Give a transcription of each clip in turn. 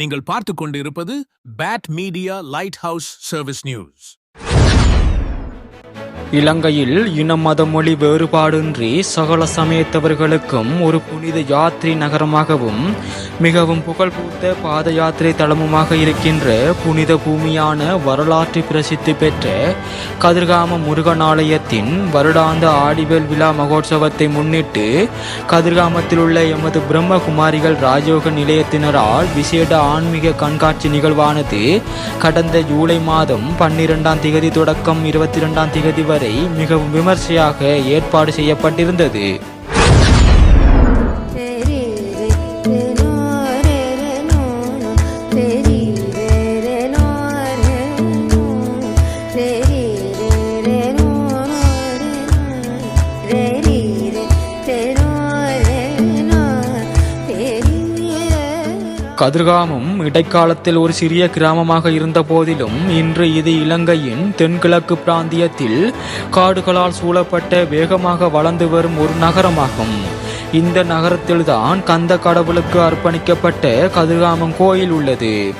நீங்கள் பார்த்துக் கொண்டிருப்பது bat media light house service news இலங்கையில் இன மத மொழி வேறுபாடின்றி சகல சமயத்தவர்களுக்கும் ஒரு புனித யாத்திரை நகரமாகவும் மிகவும் புகழ்பூத்த பாத யாத்திரை தளமுமாக இருக்கின்ற புனித பூமியான வரலாற்று பிரசித்தி பெற்ற கதிர்காம முருகன் ஆலயத்தின் வருடாந்த ஆடிவேல் விழா மகோத்சவத்தை முன்னிட்டு கதிர்காமத்தில் உள்ள எமது பிரம்மகுமாரிகள் ராஜயோக நிலையத்தினரால் விசேட ஆன்மீக கண்காட்சி நிகழ்வானது கடந்த ஜூலை மாதம் பன்னிரெண்டாம் திகதி தொடக்கம் இருபத்தி இரண்டாம் திகதி வரை மிகவும் விமர்சையாக ஏற்பாடு செய்யப்பட்டிருந்தது. கதிர்காமம் இடைக்காலத்தில் ஒரு சிறிய கிராமமாக இருந்த போதிலும் இன்று இது இலங்கையின் தென்கிழக்கு பிராந்தியத்தில் காடுகளால் சூழப்பட்ட வேகமாக வளர்ந்து வரும் ஒரு நகரமாகும். இந்த நகரத்தில்தான் கந்த கடவுளுக்கு அர்ப்பணிக்கப்பட்ட கதிர்காமம் கோயில் உள்ளது.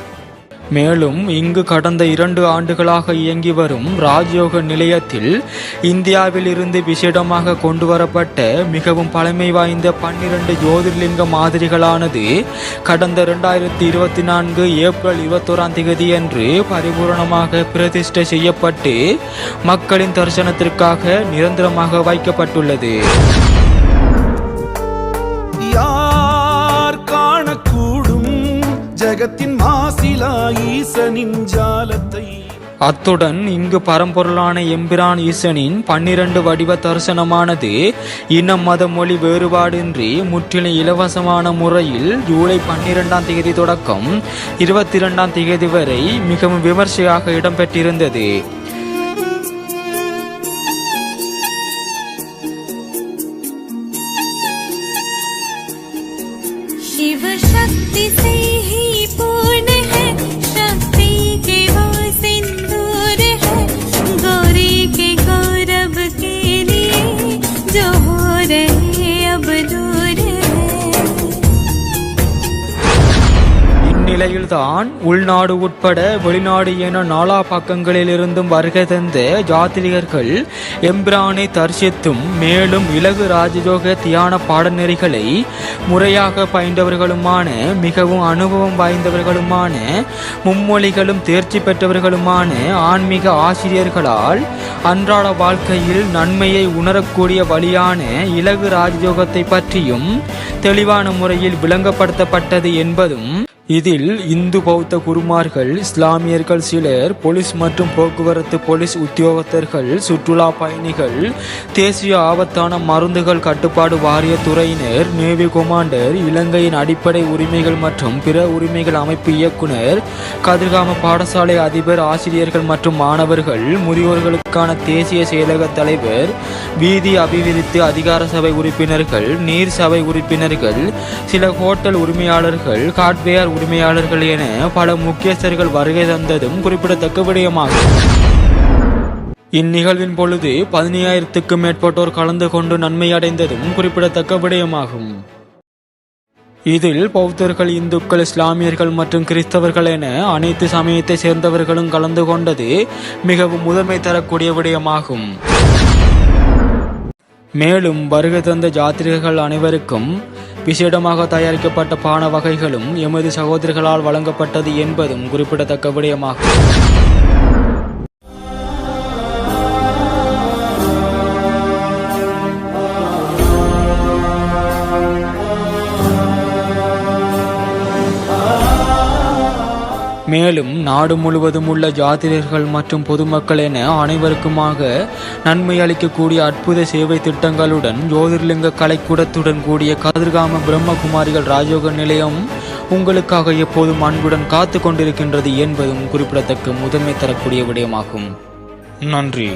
மேலும் இங்கு கடந்த இரண்டு ஆண்டுகளாக இயங்கி வரும் ராஜயோக நிலையத்தில் இந்தியாவில் இருந்து விசேடமாக கொண்டு வரப்பட்ட மிகவும் பழமை வாய்ந்த பன்னிரண்டு ஜோதிர்லிங்க மாதிரிகளானது கடந்த இரண்டாயிரத்தி இருபத்தி நான்கு ஏப்ரல் இருபத்தோராம் தேதி அன்று பரிபூரணமாக பிரதிஷ்டை செய்யப்பட்டு மக்களின் தரிசனத்திற்காக நிரந்தரமாக வைக்கப்பட்டுள்ளது. யார் காணக்கூடும் ஜகத்தின் ஈசனின் ஜாலத்தை. அத்துடன் இங்கு பரம்பொருளான எம்பிரான் ஈசனின் பன்னிரண்டு வடிவ தரிசனமானது இன மத மொழி வேறுபாடின்றி முற்றிலும் இலவசமான முறையில் ஜூலை பன்னிரெண்டாம் தேதி தொடக்கம் இருபத்தி இரண்டாம் தேதி வரை மிகவும் விமர்சையாக இடம்பெற்றிருந்தது. शिव நிலையில்தான் உள்நாடு உட்பட வெளிநாடு என நாலா பக்கங்களிலிருந்தும் வருகை தந்த ஜாத்திரிகர்கள் எம்பிரானை தரிசித்தும் மேலும் இலகு ராஜயோக தியான பாடநெறிகளை முறையாக பயின்றவர்களுமான மிகவும் அனுபவம் வாய்ந்தவர்களுமான மும்மொழிகளும் தேர்ச்சி பெற்றவர்களுமான ஆன்மீக ஆசிரியர்களால் அன்றாட வாழ்க்கையில் நன்மையை உணரக்கூடிய வழியான இலகு ராஜயோகத்தை பற்றியும் தெளிவான முறையில் விளங்கப்படுத்தப்பட்டது என்பதும் இதில் இந்து பௌத்த குருமார்கள் இஸ்லாமியர்கள் சிலர் போலீஸ் மற்றும் போக்குவரத்து போலீஸ் உத்தியோகத்தர்கள் சுற்றுலா பயணிகள் தேசிய ஆபத்தான மருந்துகள் கட்டுப்பாடு வாரிய துறையினர் நேவி கொமாண்டர் இலங்கையின் அடிப்படை உரிமைகள் மற்றும் பிற உரிமைகள் அமைப்பு இயக்குனர் கதிர்காம பாடசாலை அதிபர் ஆசிரியர்கள் மற்றும் மாணவர்கள் முதியோர்களுக்கான தேசிய செயலக தலைவர் வீதி அபிவிருத்தி அதிகார சபை உறுப்பினர்கள் நீர் சபை உறுப்பினர்கள் சில ஹோட்டல் உரிமையாளர்கள் காட்வேயர் உரிமையாளர்கள் என பல முக்கியஸ்தர்கள் வருகை தந்ததும் குறிப்பிடத்தக்க விடயமாகும் இந்நிகழ்வின் பொழுது பதினையாயிரத்துக்கும் மேற்பட்டோர் கலந்து கொண்டு நன்மை அடைந்ததும் குறிப்பிடத்தக்க விடயமாகும். இதில் பௌத்தர்கள் இந்துக்கள் இஸ்லாமியர்கள் மற்றும் கிறிஸ்தவர்கள் என அனைத்து சமயத்தை சேர்ந்தவர்களும் கலந்து கொண்டது மிகவும் முதன்மை தரக்கூடிய விடயமாகும். மேலும் வருகை தந்த ஜாத்திரிகர்கள் அனைவருக்கும் விசேடமாக தயாரிக்கப்பட்ட பான வகைகளும் எமது சகோதரர்களால் வழங்கப்பட்டது என்பதும் குறிப்பிடத்தக்க விடயமாகும். மேலும் நாடு முழுவதும் உள்ள ஜாதிரியர்கள் மற்றும் பொதுமக்கள் என அனைவருக்குமாக நன்மை அளிக்கக்கூடிய அற்புத சேவை திட்டங்களுடன் ஜோதிர்லிங்க கலைக்கூடத்துடன் கூடிய கதிர்காம பிரம்மகுமாரிகள் ராஜயோக நிலையம் உங்களுக்காக எப்போதும் அன்புடன் காத்து கொண்டிருக்கின்றது என்பதும் குறிப்பிடத்தக்க முதன்மை தரக்கூடிய விடயமாகும். நன்றி.